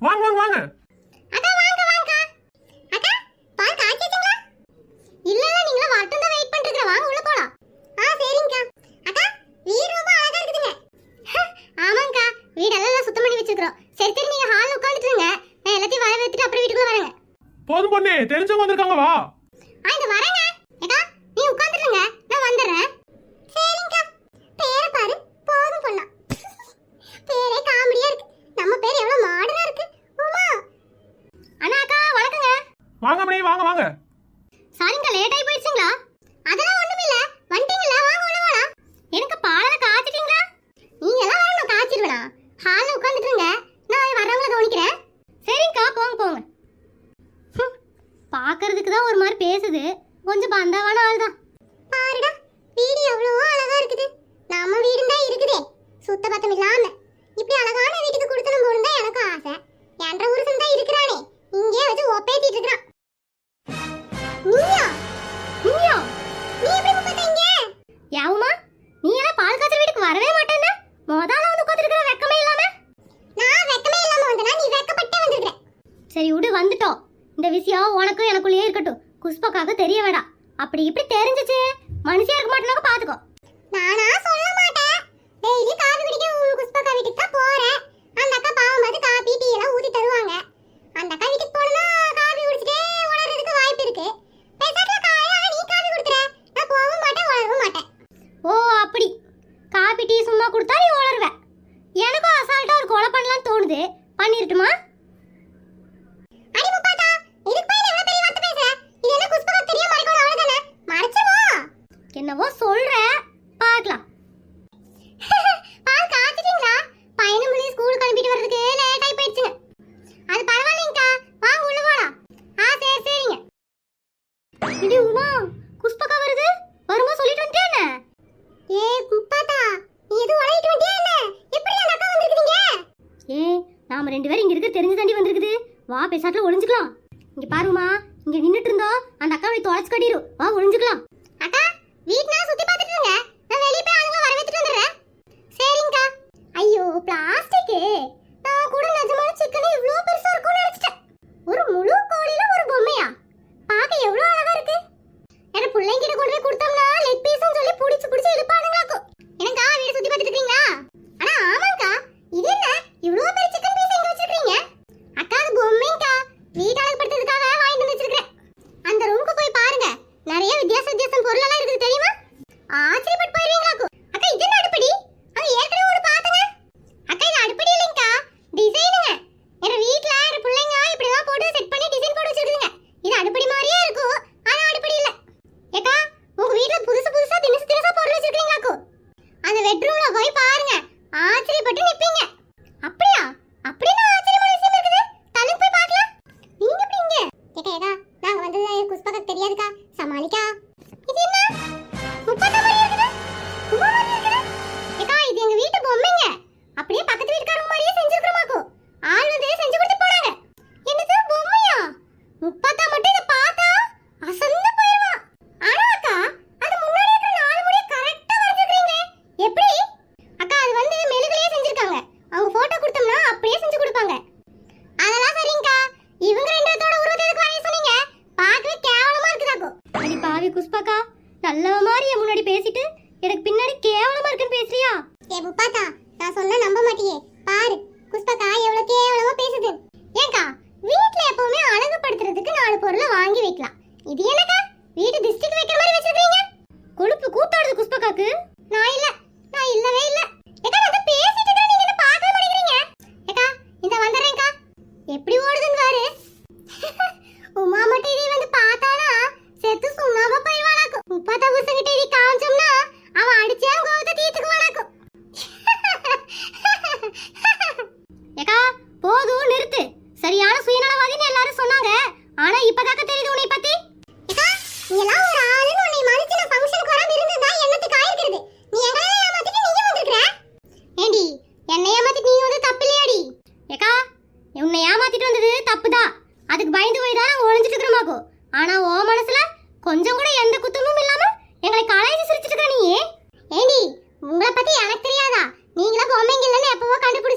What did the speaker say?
வாங்க வாங்க வாங்க. அக்கா வாங்க வாங்க. அக்கா பால் காய்ச்சிட்டீங்களா இல்ல இல்ல வரட்டும் தான் வெயிட் பண்ணிட்டு இருக்கேன் வாங்க உள்ள போலாம். ஆ சரிங்கக்கா. அக்கா வீடு ரொம்ப அழகா இருக்குதுங்க. ஆமாங்கக்கா. வீடெல்லாம் சுத்தம் பண்ணி வச்சிருக்கோம் சரி சரி நீங்க ஹால்ல உட்கார்ந்துட்டு இருங்க. நான் எல்லாத்தையும் வர வைத்துட்டு அப்புறம் வீட்டுக்குள்ள வரேங்க. போதும் பொண்ணே. தெரிஞ்சவங்க வந்திருக்காங்க வா. ஆ இந்த வரேங்க. அக்கா நீ உட்கார்ந்துருங்க நான் வந்துடுறேன் சரிங்கக்கா பேரை பாரு போதும் பொண்ணா பேரே காமெடியா இருக்கு நம்ம பேர் எவ்வளவு மாடர்னா இருக்கு உமா அண்ணா அக்கா வணக்கங்க வாங்க மணி வாங்க. சாரிங்க லேட் ஆயி போயிடுச்சுங்களா? அதெல்லாம் ஒண்ணுமில்ல வந்துட்டீங்களா வாங்க உள்ள வாடா எனக்கு பாலை காய்ச்சிட்டீங்களா? நீங்க எல்லாம் வரணும் நான் காய்ச்சிடுவேனா? ஹால்ல உட்கார்ந்துட்டு இருங்க நான் வரவங்கள கவனிக்கிறேன். சரிங்கக்கா போங்க போங்க. பாக்குறதுக்கு தான் ஒரு மாதிரி பேசுது. கொஞ்சம் பந்தாவான ஆள் தான். பாருடா வீடு எவ்வளவோ அழகா இருக்குது. நம்ம வீடு தான் இருக்குதே. சுத்த பத்தம் இல்லாம. இப்படி அழகான வீட்டுக்கு கொடுத்தனும் போகணும் தான் எனக்கு ஆசை. என்ற ஒரு தான் இருக்கிறானே. இங்கே வச்சு ஒப்பேத்திட்டு இருக்கிறான். இந்த விஷயம் உனக்கும் எனக்குள்ளேயே இருக்கட்டும். குஷ்பக்காக தெரிய வேண்டாம் அப்படி இப்படி தெரிஞ்சிச்சு மனுஷியா இருக்க மாட்டேனாக்க பாத்துக்கோ. நானா சொல்ல மாட்டேன். டெய்லி காபி குடிக்க உங்க குஷ்பக்கா வீட்டுக்கு தான் போறேன். அந்த அக்கா பாவம் பார்த்து காபி டீ எல்லாம் ஊத்தி தருவாங்க. அந்த அக்கா வீட்டுக்கு போனா காபி குடிச்சிட்டே உளறதுக்கு வாய்ப்பு இருக்கு. பேசாட்டுல காயா நீ காபி குடுத்துற. நான் போகவும் மாட்டேன் உளரவும் மாட்டேன். ஓ அப்படி. காபி டீ சும்மா கொடுத்தா நீ உளருவ எனக்கும் அசால்ட்டா ஒரு கொலை பண்ணலாம்னு தோணுது. பண்ணிரட்டுமா அடி முப்பாத்தா இதுக்கு போய் எவ்வளவு பெரிய வார்த்தை பேசுற இது என்ன குஷ்பகா தெரியாம மறைக்கணும் அவ்வளவுதானே மறைச்சிருவோம் என்னவோ சொல்ற பார்க்கலாம் பால் காத்துட்டீங்களா பையனும் பிள்ளையும் ஸ்கூலுக்கு அனுப்பிட்டு வர்றதுக்கு லேட் ஆகி போயிடுச்சுங்க அது பரவாயில்லைங்கக்கா வாங்க உள்ள போலாம் ஆ சரி சரிங்க இடி உமா குஷ்பக்கா வருது வருமா சொல்லிட்டு வந்துட்டே என்ன ஏ முப்பாத்தா நீ எது உளறிட்டு வந்துட்டே என்ன எப்படி அந்த அக்கா வந்திருக்கீங்க ஏ நாம ரெண்டு பேரும் இங்க இருக்க தெரிஞ்சு தாண்டி வந்திருக்குது. வா பேசாட்டுல ஒளிஞ்சுக்கலாம். இங்க பாருமா இங்க நின்னுட்டு இருந்தோம் அந்த அக்காவை தொலைச்சு கட்டிடும் வா ஒளிஞ்சுக்கலாம். அக்கா வீட்னா சுத்தி பார்த்துட்டு இருங்க. நான் வெளிய போய் ஆளுங்க வர வச்சுட்டு வந்துடுறேன். சரிங்கக்கா. ஐயோ பிளாஸ்டிக் போய் பாருங்க. ஆச்சரியப்பட்டு நிப்பீங்க. அப்படியா? அப்படியே ஆச்சரியமான விஷயம் இருக்குது. தனக்கு போய் பார்க்கலாம். நீங்க எப்படி இங்க? ஏக்கா நாங்க வந்தது குஸ்பக்கா தெரியாதுக்கா. சமாளிக்கா. இது என்ன? முப்பத்த எங்க வீட்டு பொம்மைங்க. அப்படியே பக்கத்து வீட்டுக்காரங்க மாதிரியே செஞ்சிருக்கிறோமாக்கும். செஞ்சு கொடுத்து போனாங்க. என்னது பொம்மையா? முப்பத்த எனக்கு பின்னாடி கேவலமா இருக்குன்னு பேசுறியா? ஏ புப்பாத்தா நான் சொன்னா நம்ப மாட்டியே. பாரு குஷ்பக்கா எவ்வளவு கேவலமா பேசுது. ஏங்கா வீட்ல எப்பவுமே அழகுபடுத்துறதுக்கு நாலு பொருளை வாங்கி வைக்கலாம். இது என்னக்கா? வீடு திஸ்டிக் வைக்கிற மாதிரி வச்சிருக்கீங்க கொழுப்பு கூத்தாடுது குஷ்பக்காக்கு நான் இல்ல நான் இல்லவே இல்ல. ஏக்கா வந்து பேசிட்டு தான் நீங்க என்ன பார்க்க மாட்டேங்கிறீங்க ஏக்கா இந்த வந்தறேன்க்கா எப்படி ஓடுது? தான் நாங்கள் ஒழிஞ்சிட்டு இருக்கிறோமாக்கோ ஆனால் ஓ மனசுல கொஞ்சம் கூட எந்த குத்தமும் இல்லாம எங்களை காலேஜ் சிரிச்சிட்டு இருக்கிற நீ ஏண்டி உங்களை பத்தி எனக்கு தெரியாதா? நீங்களா பொம்மைங்க இல்லைன்னு எப்பவோ கண்டுபிடிச்சு